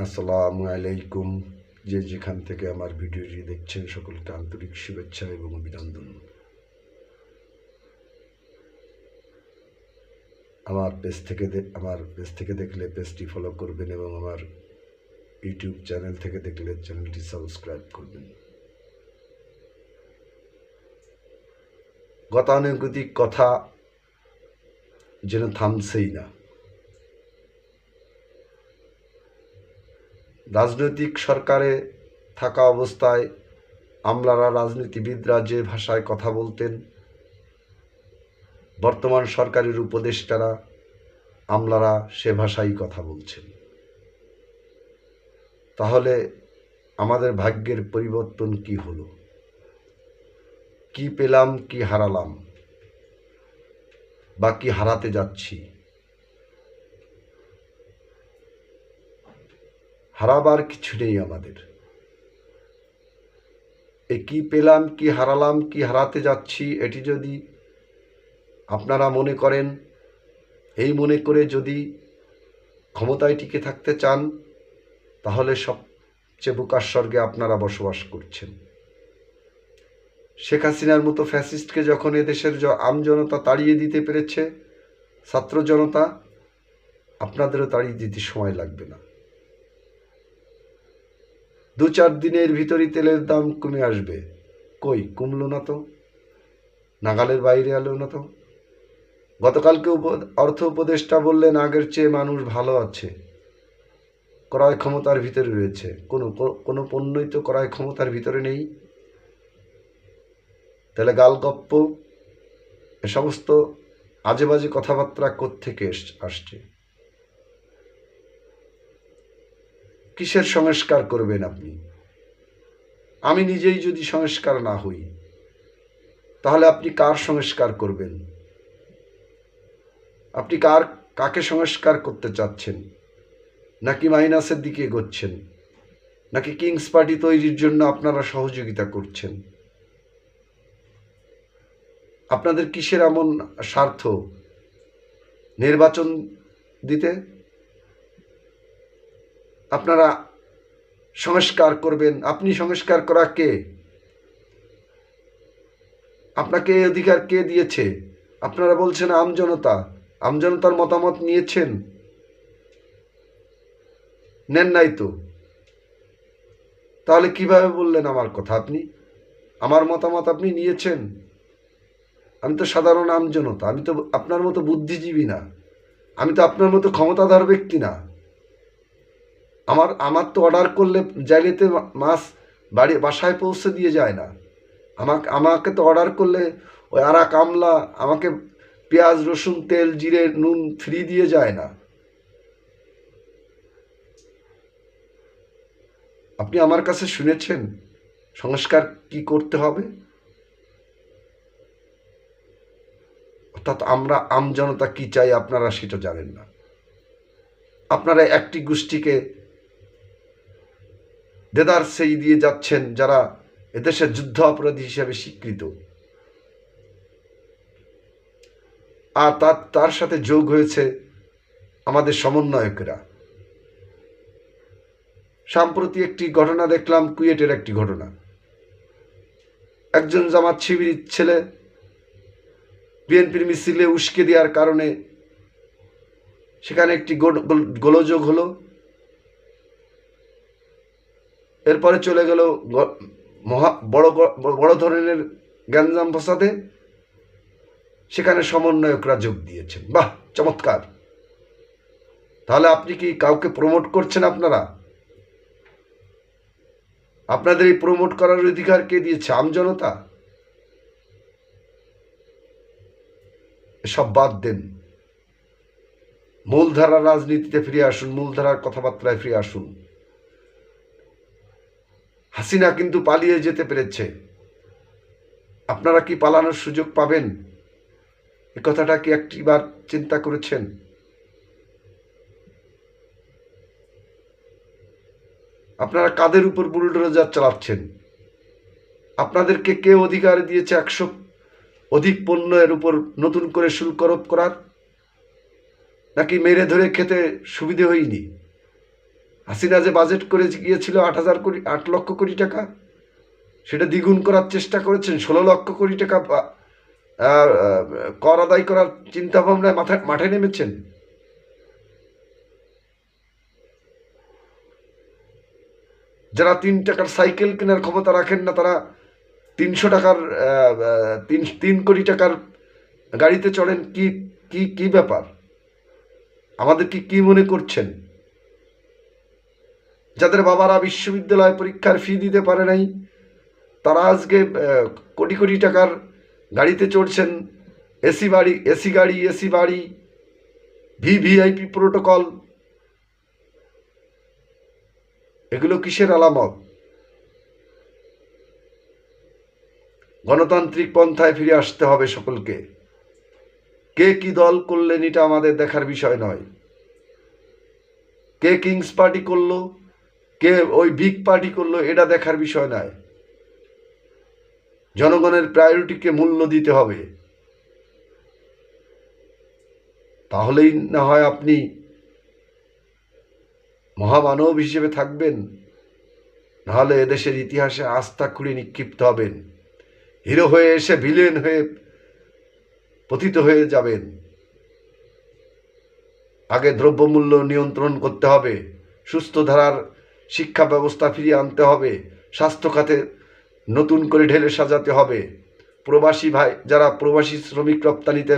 আসসালামু আলাইকুম। যে যেখান থেকে আমার ভিডিওটি দেখছেন, সকলকে আন্তরিক শুভেচ্ছা এবং অভিনন্দন। আমার পেজ থেকে আমার পেজ থেকে দেখলে পেজটি ফলো করবেন এবং আমার ইউটিউব চ্যানেল থেকে দেখলে চ্যানেলটি সাবস্ক্রাইব করবেন। গতানুগতিক কথা যেন থামছেই না। রাজনৈতিক সরকারে থাকা অবস্থায় আমলারা রাজনীতিবিদরা যে ভাষায় কথা বলতেন, বর্তমান সরকারের উপদেষ্টারা আমলারা সে ভাষায় কথা বলছেন। তাহলে আমাদের ভাগ্যের পরিবর্তন কি হলো? কি পেলাম, কি হারালাম? বা কি হারাতে যাচ্ছি? হারাবার কিছু নেই আমাদের। এ কি পেলাম, কি হারালাম, কি হারাতে যাচ্ছি, এটি যদি আপনারা মনে করেন, এই মনে করে যদি ক্ষমতায় টিকে থাকতে চান, তাহলে সবচেয়ে বুকার স্বর্গে আপনারা বসবাস করছেন। শেখ হাসিনার মতো ফ্যাসিস্টকে যখন এদেশের জ- আমজনতা তাড়িয়ে দিতে পেরেছে, ছাত্র জনতা, আপনাদেরও তাড়িয়ে দিতে সময় লাগবে না। দু চার দিনের ভিতরই তেলের দাম কমে আসবে। কই, কমলো না তো? নাগালের বাইরে এলো না তো? গতকালকে উপ- অর্থ উপদেষ্টা বললেন, আগের চেয়ে মানুষ ভালো আছে। ক্রয় ক্ষমতার ভিতরে রয়েছে। কোনো কোনো পণ্যই তো ক্রয় ক্ষমতার ভিতরে নেই। তাহলে গালগপ্প এ সমস্ত আজে বাজে কথাবার্তা কোত্থেকে এস- আসছে? কিসের সংস্কার করবেন আপনি? আমি নিজেই যদি সংস্কার না হই, তাহলে আপনি কার সংস্কার করবেন? আপনি কার, কাকে সংস্কার করতে চাচ্ছেন? নাকি মাইনাসের দিকে এগোচ্ছেন? নাকি কিংস পার্টি তৈরির জন্য আপনারা সহযোগিতা করছেন? আপনাদের কিসের এমন স্বার্থ নির্বাচন দিতে? আপনারা সংস্কার করবেন। আপনি সংস্কার করা কে? আপনাকে অধিকার কে দিয়েছে? আপনারা বলছেন আমজনতা আমজনতার মতামত নিয়েছেন? নেন নাই তো। তাহলে কীভাবে বললেন আমার কথা আপনি? আমার মতামত আপনি নিয়েছেন? আমি তো সাধারণ আমজনতা আমি তো আপনার মতো বুদ্ধিজীবী না। আমি তো আপনার মতো ক্ষমতাধর ব্যক্তি না। আমার আমার তো অর্ডার করলে জাইলেতে মাছ বাড়ি, বাসায় পৌঁছে দিয়ে যায় না। আমাকে আমাকে তো অর্ডার করলে ওই আরা কামলা, আমাকে পেঁয়াজ, রসুন, তেল, জিরে, নুন ফ্রি দিয়ে যায় না। আপনি আমার কাছে শুনেছেন সংস্কার কি করতে হবে? অর্থাৎ আমরা আমজনতা কি চাই আপনারা সেটা জানেন না। আপনারা একটি গোষ্ঠীকে দেদার সেই দিয়ে যাচ্ছেন যারা এদেশের যুদ্ধ অপরাধী হিসেবে স্বীকৃত। আর তার তার সাথে যোগ হয়েছে আমাদের সমন্বয়কেরা। সাম্প্রতি একটি ঘটনা দেখলাম, কুয়েটের একটি ঘটনা। একজন জামাত শিবির ছেলে বিএনপির মিছিলে উস্কে দেওয়ার কারণে সেখানে একটি গোল- গোল- গোলযোগ হলো। এরপরে চলে গেল মহা বড় বড় ধরনের গ্যাঞ্জাম ফসাদে সেখানে সমন্বয়করা যোগ দিয়েছেন। বাহ, চমৎকার। তাহলে আপনি কি কাউকে প্রমোট করছেন আপনারা? আপনাদের এই প্রমোট করার অধিকার কে দিয়েছে? আমজনতা এসব বাদ দেন। মূলধারা রাজনীতিতে ফিরে আসুন, মূলধারার কথাবার্তায় ফিরে আসুন। হাসিনা কিন্তু পালিয়ে যেতে পেরেছে। আপনারা কি পালানোর সুযোগ পাবেন? এ কথাটা কি একটিবার চিন্তা করেছেন? আপনারা কাদের উপর বুলডোজার চালাচ্ছেন? আপনাদেরকে কে অধিকার দিয়েছে একশো অধিক পণ্যের উপর নতুন করে শুল্ক আরোপ করার? নাকি মেরে ধরে খেতে সুবিধে হয়নি? হাসিনা যে বাজেট করে গিয়েছিল আট হাজার কোটি, আট লক্ষ কোটি টাকা, সেটা দ্বিগুণ করার চেষ্টা করেছেন, ষোলো লক্ষ কোটি টাকা কর আদায় করার চিন্তা ভাবনায় মাথায় মাঠে নেমেছেন। যারা তিন টাকার সাইকেল কেনার ক্ষমতা রাখেন না, তারা তিনশো টাকার তিন তিন কোটি টাকার গাড়িতে চড়েন, কি কি কি ব্যাপার? আমাদের কি কি মনে করছেন? যাদের বাবারা বিশ্ববিদ্যালয় পরীক্ষার ফি দিতে পারে নাই, তারা আজকে কোটি কোটি টাকার গাড়িতে চড়ছেন। এসি বাড়ি এসি গাড়ি এসি বাড়ি, ভিভিআইপি প্রোটোকল এগুলো কিসের আলামত? গণতান্ত্রিক পন্থায় ফিরে আসতে হবে সকলকে। কে কি দল করলেন এটা আমাদের দেখার বিষয় নয়। কে কিংস পার্টি করল কে ওই বিগ পার্টি করল, এটা দেখার বিষয় নয় জনগণের প্রায়োরিটিকে মূল্য দিতে হবে। তাহলেই না হয় আপনি মহামানব হিসেবে থাকবেন, নাহলে এদেশের ইতিহাসে আস্থা খুঁড়ে নিক্ষিপ্ত হবেন। হিরো হয়ে এসে ভিলেন হয়ে পতিত হয়ে যাবেন। আগে দ্রব্যমূল্য নিয়ন্ত্রণ করতে হবে, সুস্থ ধারার শিক্ষা ব্যবস্থা ফিরিয়ে আনতে হবে, স্বাস্থ্য খাতে নতুন করে ঢেলে সাজাতে হবে। প্রবাসী ভাই, যারা প্রবাসী শ্রমিক রপ্তানিতে